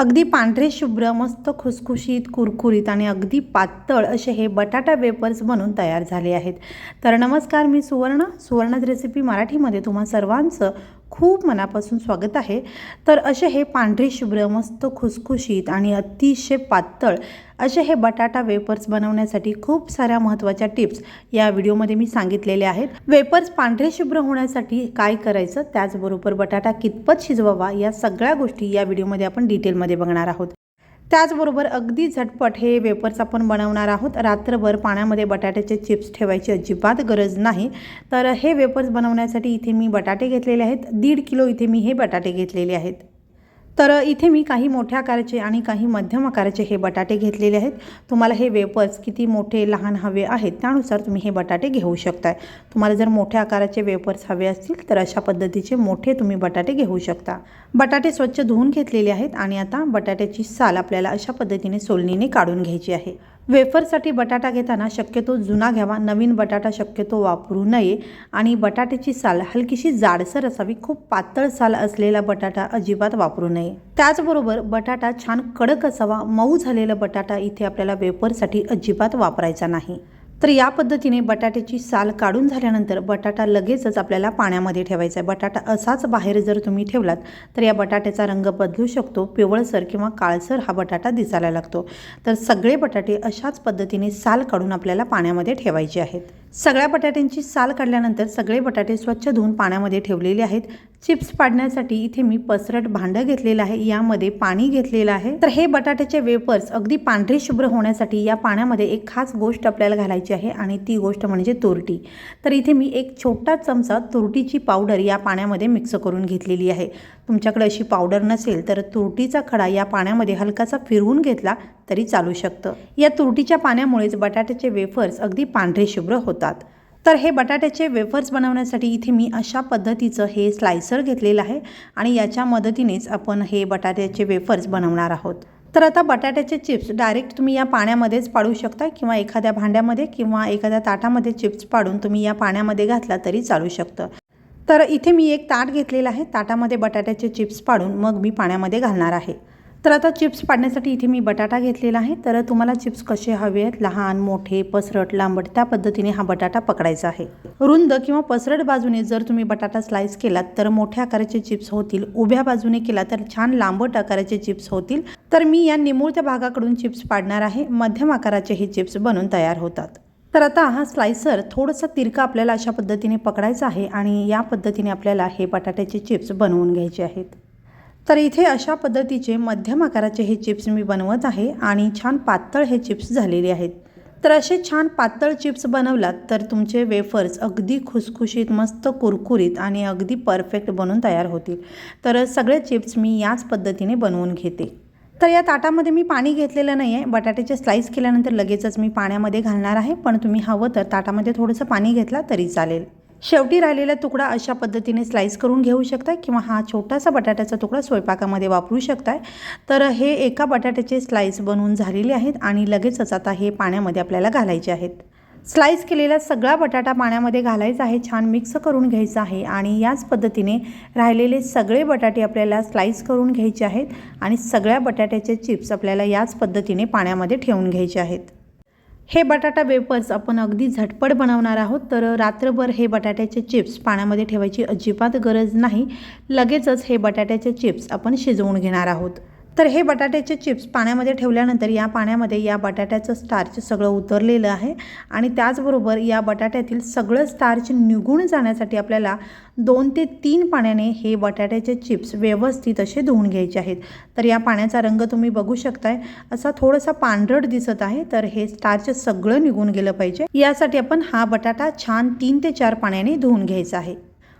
अगदी पांढरे शुभ्र मस्त खुसखुशीत कुरकुरीत आणि अगदी पातळ असे हे बटाटा वेपर्स बनून तयार झाले आहेत. तर नमस्कार मी सुवर्ण. सुवर्णाच रेसिपी मराठीमध्ये तुम्हा सर्वांचं खूप मनापासून स्वागत आहे. तर असे हे पांढरे शुभ्र मस्त खुसखुशीत आणि अतिशय पातळ असे हे बटाटा वेपर्स बनवण्यासाठी खूप साऱ्या महत्त्वाच्या टिप्स या व्हिडिओमध्ये मी सांगितलेल्या आहेत. वेपर्स पांढरे शुभ्र होण्यासाठी काय करायचं? त्याचबरोबर बटाटा कितपत शिजवावा? या सगळ्या गोष्टी या व्हिडिओमध्ये आपण डिटेलमध्ये बघणार आहोत. त्याचबरोबर अगदी झटपट हे वेपर्स आपण बनवणार आहोत. रात्रभर पाण्यामध्ये बटाट्याचे चिप्स ठेवायची अजिबात गरज नाही. तर हे वेपर्स बनवण्यासाठी इथे मी बटाटे घेतलेले आहेत. दीड किलो इथे मी हे बटाटे घेतलेले आहेत. तर इथे मी काही मोठ्या आकाराचे आणि काही मध्यम आकाराचे हे बटाटे घेतलेले आहेत. तुम्हाला हे वेपर्स किती मोठे लहान हवे आहेत त्यानुसार तुम्ही हे बटाटे घेऊ शकताय. तुम्हाला जर मोठ्या आकाराचे वेपर्स हवे असतील तर अशा पद्धतीचे मोठे तुम्ही बटाटे घेऊ शकता. बटाटे स्वच्छ धुवून घेतलेले आहेत आणि आता बटाट्याची साल आपल्याला अशा पद्धतीने सोलणीने काढून घ्यायची आहे. वेफरसाठी बटाटा घेताना शक्यतो जुना घ्यावा नवीन बटाटा शक्यतो वापरू नये. आणि बटाट्याची साल हलकीशी जाडसर असावी खूप पातळ साल असलेला बटाटा अजिबात वापरू नये. त्याचबरोबर बटाटा छान कडक असावा मऊ झालेला बटाटा इथे आपल्याला वेफरसाठी अजिबात वापरायचा नाही. तर या पद्धतीने बटाट्याची साल काढून झाल्यानंतर बटाटा लगेचच आपल्याला पाण्यामध्ये ठेवायचा आहे. बटाटा असाच बाहेर जर तुम्ही ठेवलात तर या बटाट्याचा रंग बदलू शकतो. पिवळसर किंवा काळसर हा बटाटा दिसायला लागतो. तर सगळे बटाटे अशाच पद्धतीने साल काढून आपल्याला पाण्यामध्ये ठेवायचे आहेत. सगळ्या बटाट्यांची साल काढल्यानंतर सगळे बटाटे स्वच्छ धुवून पाण्यामध्ये ठेवलेले आहेत. चिप्स पाडण्यासाठी इथे मी पसरट भांडं घेतलेलं आहे. यामध्ये पाणी घेतलेलं आहे. तर हे बटाट्याचे वेपर्स अगदी पांढरे शुभ्र होण्यासाठी या पाण्यामध्ये एक खास गोष्ट आपल्याला घालायची आहे आणि ती गोष्ट म्हणजे तुरटी. तर इथे मी एक छोटा चमचा तुरटीची पावडर या पाण्यामध्ये मिक्स करून घेतलेली आहे. तुमच्याकडे अशी पावडर नसेल तर तुरटीचा खडा या पाण्यामध्ये हलकासा फिरवून घेतला तरी चालू शकतं. या तुरटीच्या पाण्यामुळेच बटाट्याचे वेफर्स अगदी पांढरे शुभ्र होतात. तर हे बटाट्याचे वेफर्स बनवण्यासाठी इथे मी अशा पद्धतीचं हे स्लायसर घेतलेलं आहे आणि याच्या मदतीनेच आपण हे बटाट्याचे वेफर्स बनवणार आहोत. तर आता बटाट्याचे चिप्स डायरेक्ट तुम्ही या पाण्यामध्येच पाडू शकता किंवा एखाद्या भांड्यामध्ये किंवा एखाद्या ताटामध्ये चिप्स पाडून तुम्ही या पाण्यामध्ये घातला तरी चालू शकतं. तर इथे मी एक ताट घेतलेलं आहे. ताटामध्ये बटाट्याचे चिप्स पाडून मग मी पाण्यामध्ये घालणार आहे. तर आता चिप्स पाडण्यासाठी इथे मी बटाटा घेतलेला आहे. तर तुम्हाला चिप्स कसे हवे आहेत? लहान मोठे पसरट लांबट त्या पद्धतीने हा बटाटा पकडायचा आहे. रुंद किंवा पसरट बाजूने जर तुम्ही बटाटा स्लाइस केलात तर मोठ्या आकाराचे चिप्स होतील. उभ्या बाजूने केला तर छान लांबट आकाराचे चिप्स होतील. तर मी या निमुळत्या भागाकडून चिप्स पाडणार आहे. मध्यम आकाराचे हे चिप्स बनून तयार होतात. तर आता हा स्लायसर थोडंसं तिरका आपल्याला अशा पद्धतीने पकडायचा आहे आणि या पद्धतीने आपल्याला हे बटाट्याचे चिप्स बनवून घ्यायचे आहेत. तर इथे अशा पद्धतीचे मध्यम आकाराचे हे चिप्स मी बनवत आहे आणि छान पातळ हे चिप्स झालेले आहेत. तर असे छान पातळ चिप्स बनवलात तर तुमचे वेफर्स अगदी खुसखुशीत मस्त कुरकुरीत आणि अगदी परफेक्ट बनून तयार होतील. तर सगळे चिप्स मी याच पद्धतीने बनवून घेते. तर या ताटामध्ये मी पाणी घेतलेलं नाही आहे बटाट्याचे स्लाईस केल्यानंतर लगेचच मी पाण्यामध्ये घालणार आहे. पण तुम्ही हवं तर ताटामध्ये थोडंसं पाणी घेतला तरी चालेल. शेवटी राहिलेला तुकडा अशा पद्धतीने स्लाईस करून घेऊ शकताय किंवा हा छोटासा बटाट्याचा तुकडा स्वयंपाकामध्ये वापरू शकताय. तर हे एका बटाट्याचे स्लाईस बनवून झालेले आहेत आणि लगेचच आता हे पाण्यामध्ये आपल्याला घालायचे आहेत. स्लाईस केलेला सगळा बटाटा पाण्यामध्ये घालायचा आहे छान मिक्स करून घ्यायचा आहे आणि याच पद्धतीने राहिलेले सगळे बटाटे आपल्याला स्लाईस करून घ्यायचे आहेत आणि सगळ्या बटाट्याचे चिप्स आपल्याला याच पद्धतीने पाण्यामध्ये ठेवून घ्यायचे आहेत. हे बटाटा वेपर्स आपण अगदी झटपट बनवणार आहोत तर रात्रभर हे बटाट्याचे चिप्स पाण्यामध्ये ठेवायची अजिबात गरज नाही. लगेचच हे बटाट्याचे चिप्स आपण शिजवून घेणार आहोत. तर हे बटाट्याचे चिप्स पाण्यामध्ये ठेवल्यानंतर या पाण्यामध्ये या बटाट्याचं स्टार्च सगळं उतरलेलं आहे आणि त्याचबरोबर या बटाट्यातील सगळं स्टार्च निघून जाण्यासाठी आपल्याला दोन ते तीन पाण्याने हे बटाट्याचे चिप्स व्यवस्थित असे धुवून घ्यायचे आहेत. तर या पाण्याचा रंग तुम्ही बघू शकताय. असा थोडासा पांढरट दिसत आहे. तर हे स्टार्च सगळं निघून गेलं पाहिजे. यासाठी आपण हा बटाटा छान तीन ते चार पाण्याने धुवून घ्यायचा आहे.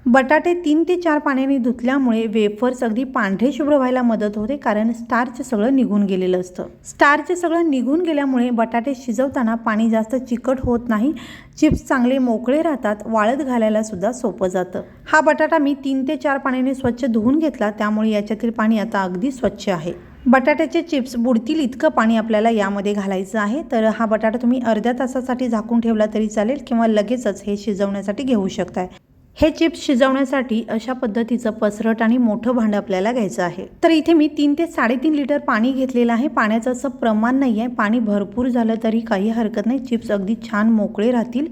बटाटे तीन ते चार पाण्याने धुतल्यामुळे वेफर्स अगदी पांढरे शुभ्र व्हायला मदत होते कारण स्टार्च सगळं निघून गेलेलं असतं. स्टार्च सगळं निघून गेल्यामुळे बटाटे शिजवताना पाणी जास्त चिकट होत नाही चिप्स चांगले मोकळे राहतात वाळत घालायला सुद्धा सोपं जातं. हा बटाटा मी तीन ते चार पाण्याने स्वच्छ धुवून घेतला त्यामुळे याच्यातील पाणी आता अगदी स्वच्छ आहे. बटाट्याचे चिप्स बुडतील इतकं पाणी आपल्याला यामध्ये घालायचं आहे तर हा बटाटा तुम्ही अर्ध्या तासासाठी झाकून ठेवला तरी चालेल किंवा लगेचच हे शिजवण्यासाठी घेऊ शकताय. हे चिप्स शिजवण्यासाठी अशा पद्धतीचं पसरट आणि मोठं भांडं आपल्याला घ्यायचं आहे. तर इथे मी तीन ते साडेतीन लिटर पाणी घेतलेलं आहे. पाण्याचं असं प्रमाण नाही आहे. पाणी भरपूर झालं तरी काही हरकत नाही. चिप्स अगदी छान मोकळे राहतील.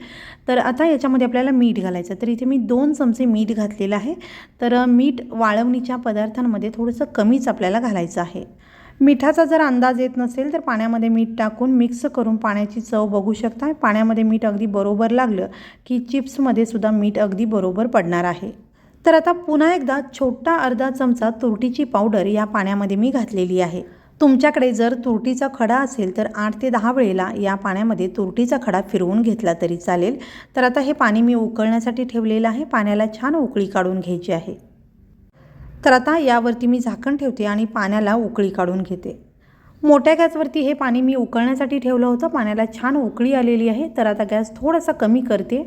तर आता याच्यामध्ये आपल्याला मीठ घालायचं तर इथे मी दोन चमचे मीठ घातलेलं आहे. तर मीठ वाळवणीच्या पदार्थांमध्ये थोडंसं कमीच आपल्याला घालायचं आहे. मिठाचा जर अंदाज येत नसेल तर पाण्यामध्ये मीठ टाकून मिक्स करून पाण्याची चव बघू शकता. पाण्यामध्ये मीठ अगदी बरोबर लागलं की चिप्समध्ये सुद्धा मीठ अगदी बरोबर पडणार आहे. तर आता पुन्हा एकदा छोटा अर्धा चमचा तुरटीची पावडर या पाण्यामध्ये मी घातलेली आहे. तुमच्याकडे जर तुरटीचा खडा असेल तर आठ ते दहा वेळेला या पाण्यामध्ये तुरटीचा खडा फिरवून घेतला तरी चालेल. तर आता हे पाणी मी उकळण्यासाठी ठेवलेलं आहे. पाण्याला छान उकळी काढून घ्यायची आहे. तर आता यावरती मी झाकण ठेवते आणि पाण्याला उकळी काढून घेते. मोठ्या गॅसवरती हे पाणी मी उकळण्यासाठी ठेवलं होतं. पाण्याला छान उकळी आलेली आहे. तर आता गॅस थोडासा कमी करते.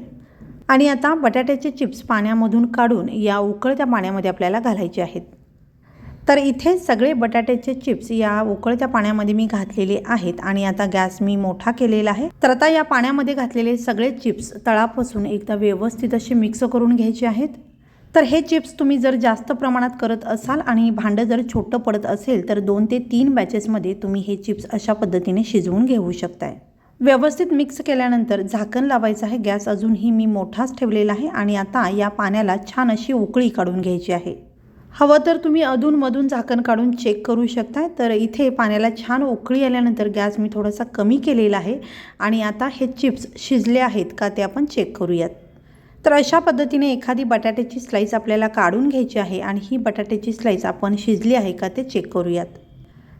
आणि आता बटाट्याचे चिप्स पाण्यामधून काढून या उकळत्या पाण्यामध्ये आपल्याला घालायचे आहेत. तर इथे सगळे बटाट्याचे चिप्स या उकळत्या पाण्यामध्ये मी घातलेले आहेत आणि आता गॅस मी मोठा केलेला आहे. तर आता या पाण्यामध्ये घातलेले सगळे चिप्स तळापासून एकदा व्यवस्थित असे मिक्स करून घ्यायचे आहेत. तर हे चिप्स तुम्ही जर जास्त प्रमाणात करत असाल आणि भांडं जर छोटं पडत असेल तर दोन ते तीन बॅचेसमध्ये तुम्ही हे चिप्स अशा पद्धतीने शिजवून घेऊ शकताय. व्यवस्थित मिक्स केल्यानंतर झाकण लावायचं आहे. गॅस अजूनही मी मोठाच ठेवलेला आहे आणि आता या पाण्याला छान अशी उकळी काढून घ्यायची आहे. हवं तर तुम्ही अधूनमधून झाकण काढून चेक करू शकता तर इथे पाण्याला छान उकळी आल्यानंतर गॅस मी थोडासा कमी केलेला आहे आणि आता हे चिप्स शिजले आहेत का ते आपण चेक करूयात. तर अशा पद्धतीने एखादी बटाट्याची स्लाईस आपल्याला काढून घ्यायची आहे आणि ही बटाट्याची स्लाईस आपण शिजली आहे का ते चेक करूयात.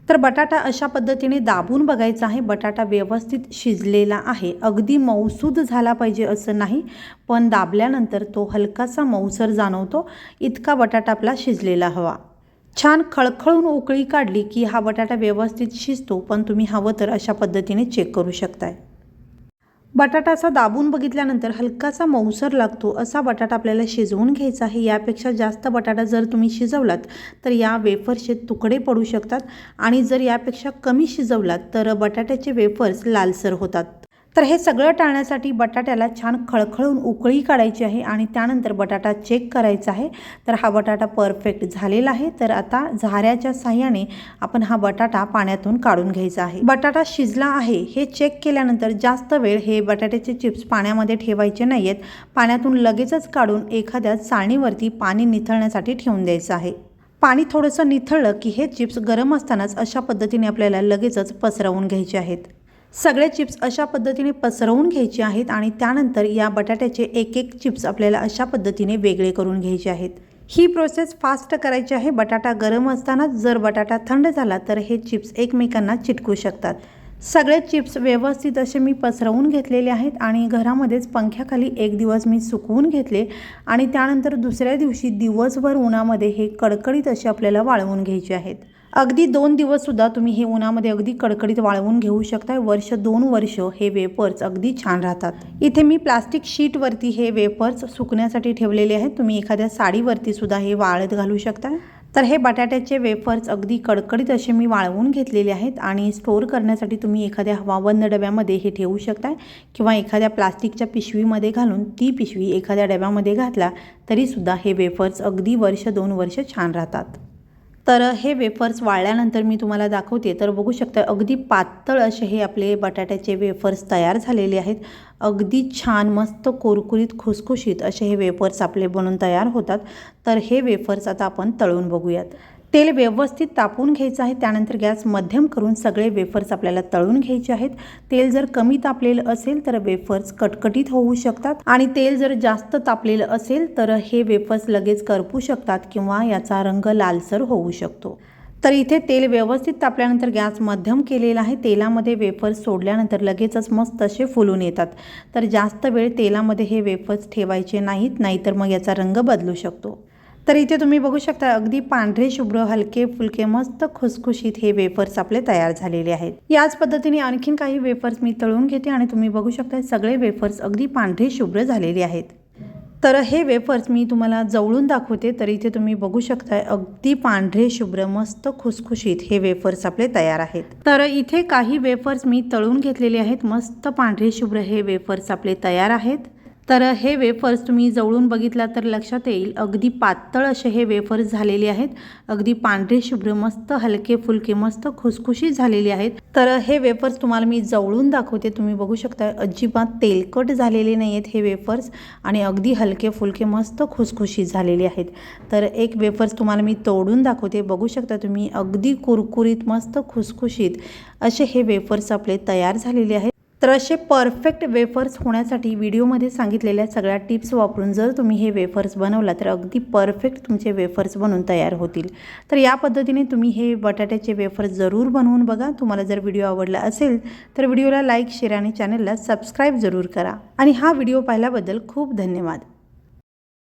तर बटाटा अशा पद्धतीने दाबून बघायचा आहे. बटाटा व्यवस्थित शिजलेला आहे. अगदी मऊसूद झाला पाहिजे असं नाही पण दाबल्यानंतर तो हलकासा मऊसर जाणवतो. इतका बटाटा आपला शिजलेला हवा. छान खळखळून उकळी काढली की हा बटाटा व्यवस्थित शिजतो पण तुम्ही हवं तर अशा पद्धतीने चेक करू शकताय. बटाटा असा दाबून बघितल्यानंतर हलकासा मऊसर लागतो. असा बटाटा आपल्याला शिजवून घ्यायचा आहे. यापेक्षा जास्त बटाटा जर तुम्ही शिजवलात तर या वेफर्सचे तुकडे पडू शकतात. आणि जर यापेक्षा कमी शिजवलात तर बटाट्याचे वेफर्स लालसर होतात. तर हे सगळं टाळण्यासाठी बटाट्याला छान खळखळून उकळी काढायची आहे आणि त्यानंतर बटाटा चेक करायचा आहे. तर हा बटाटा परफेक्ट झालेला आहे. तर आता झाऱ्याच्या साह्याने आपण हा बटाटा पाण्यातून काढून घ्यायचा आहे. बटाटा शिजला आहे. हे चेक केल्यानंतर जास्त वेळ हे बटाट्याचे चिप्स पाण्यामध्ये ठेवायचे नाही आहेत पाण्यातून लगेचच काढून एखाद्या चाळणीवरती पाणी निथळण्यासाठी ठेवून द्यायचं आहे. पाणी थोडंसं निथळलं की हे चिप्स गरम असतानाच अशा पद्धतीने आपल्याला लगेचच पसरवून घ्यायचे आहेत. सगळे चिप्स अशा पद्धतीने पसरवून घ्यायचे आहेत आणि त्यानंतर या बटाट्याचे एक एक चिप्स आपल्याला अशा पद्धतीने वेगळे करून घ्यायचे आहेत. ही प्रोसेस फास्ट करायची आहे. बटाटा गरम असतानाच जर बटाटा थंड झाला तर हे चिप्स एकमेकांना चिटकू शकतात. सगळे चिप्स व्यवस्थित असे मी पसरवून घेतलेले आहेत आणि घरामध्येच पंख्याखाली एक दिवस मी सुकवून घेतले आणि त्यानंतर दुसऱ्या दिवशी दिवसभर उन्हामध्ये हे कडकडीत असे आपल्याला वाळवून घ्यायचे आहेत. अगदी दोन दिवससुद्धा तुम्ही हे उन्हामध्ये अगदी कडकडीत वाळवून घेऊ शकताय. वर्ष दोन वर्ष हे वेपर्स अगदी छान राहतात. इथे मी प्लास्टिक शीटवरती हे वेपर्स सुकण्यासाठी ठेवलेले आहेत. तुम्ही एखाद्या साडीवरती सुद्धा हे वाळत घालू शकता तर हे बटाट्याचे वेफर्स अगदी कडकडीत असे मी वाळवून घेतलेले आहेत आणि स्टोअर करण्यासाठी तुम्ही एखाद्या हवाबंद डब्यामध्ये हे ठेवू शकताय किंवा एखाद्या प्लास्टिकच्या पिशवीमध्ये घालून ती पिशवी एखाद्या डब्यामध्ये घातला तरीसुद्धा हे वेफर्स अगदी वर्ष दोन वर्ष छान राहतात. तर हे वेफर्स वाळल्यानंतर मी तुम्हाला दाखवते. तर बघू शकता अगदी पातळ असे हे आपले बटाट्याचे वेफर्स तयार झालेले आहेत. अगदी छान मस्त कुरकुरीत खुसखुशीत असे हे वेफर्स आपले बनून तयार होतात. तर हे वेफर्स आता आपण तळून बघूयात. तेल व्यवस्थित तापून घ्यायचं आहे. त्यानंतर गॅस मध्यम करून सगळे वेफर्स आपल्याला तळून घ्यायचे आहेत. तेल जर कमी तापलेलं असेल तर वेफर्स कटकटीत होऊ शकतात. आणि तेल जर जास्त तापलेलं असेल तर हे वेफर्स लगेच करपू शकतात किंवा याचा रंग लालसर होऊ शकतो. तर इथे तेल व्यवस्थित तापल्यानंतर गॅस मध्यम केलेला आहे. तेलामध्ये वेफर्स सोडल्यानंतर लगेचच मस्त असे फुलून येतात. तर जास्त वेळ तेलामध्ये हे वेफर्स ठेवायचे नाहीत नाहीतर मग याचा रंग बदलू शकतो. तर इथे तुम्ही बघू शकता अगदी पांढरे शुभ्र हलके फुलके मस्त खुसखुशीत हे वेफर्स आपले तयार झालेले आहेत. याच पद्धतीने आणखीन काही वेफर्स मी तळून घेते आणि तुम्ही बघू शकता सगळे वेफर्स अगदी पांढरे शुभ्र झालेले आहेत. तर हे वेफर्स मी तुम्हाला जवळून दाखवते तर इथे तुम्ही बघू शकताय अगदी पांढरे शुभ्र मस्त खुसखुशीत हे वेफर्स आपले तयार आहेत. तर इथे काही वेफर्स मी तळून घेतलेले आहेत मस्त पांढरे शुभ्र हे वेफर्स आपले तयार आहेत. तर हे वेफर्स तुम्ही जवळून बघितला तर लक्षात येईल अगदी पातळ असे हे वेफर्स झालेले आहेत. अगदी पांढरे शुभ्र मस्त हलके फुलके मस्त खुसखुशी झालेले आहेत. तर हे वेफर्स तुम्हाला मी जवळून दाखवते. तुम्ही बघू शकता अजिबात तेलकट झालेले नाही आहेत हे वेफर्स आणि अगदी हलके फुलके मस्त खुसखुशी झालेले आहेत. तर एक वेफर्स तुम्हाला मी तोडून दाखवते. बघू शकता तुम्ही अगदी कुरकुरीत मस्त खुसखुशीत असे हे वेफर्स आपले तयार झालेले आहेत. तर असे परफेक्ट वेफर्स होण्यासाठी व्हिडिओमध्ये सांगितलेल्या सगळ्या टिप्स वापरून जर तुम्ही हे वेफर्स बनवला तर अगदी परफेक्ट तुमचे वेफर्स बनून तयार होतील. तर या पद्धतीने तुम्ही हे बटाट्याचे वेफर्स जरूर बनवून बघा. तुम्हाला जर व्हिडिओ आवडला असेल तर व्हिडिओला लाईक शेअर आणि चॅनलला सबस्क्राईब जरूर करा. आणि हा व्हिडिओ पाहिल्याबद्दल खूप धन्यवाद.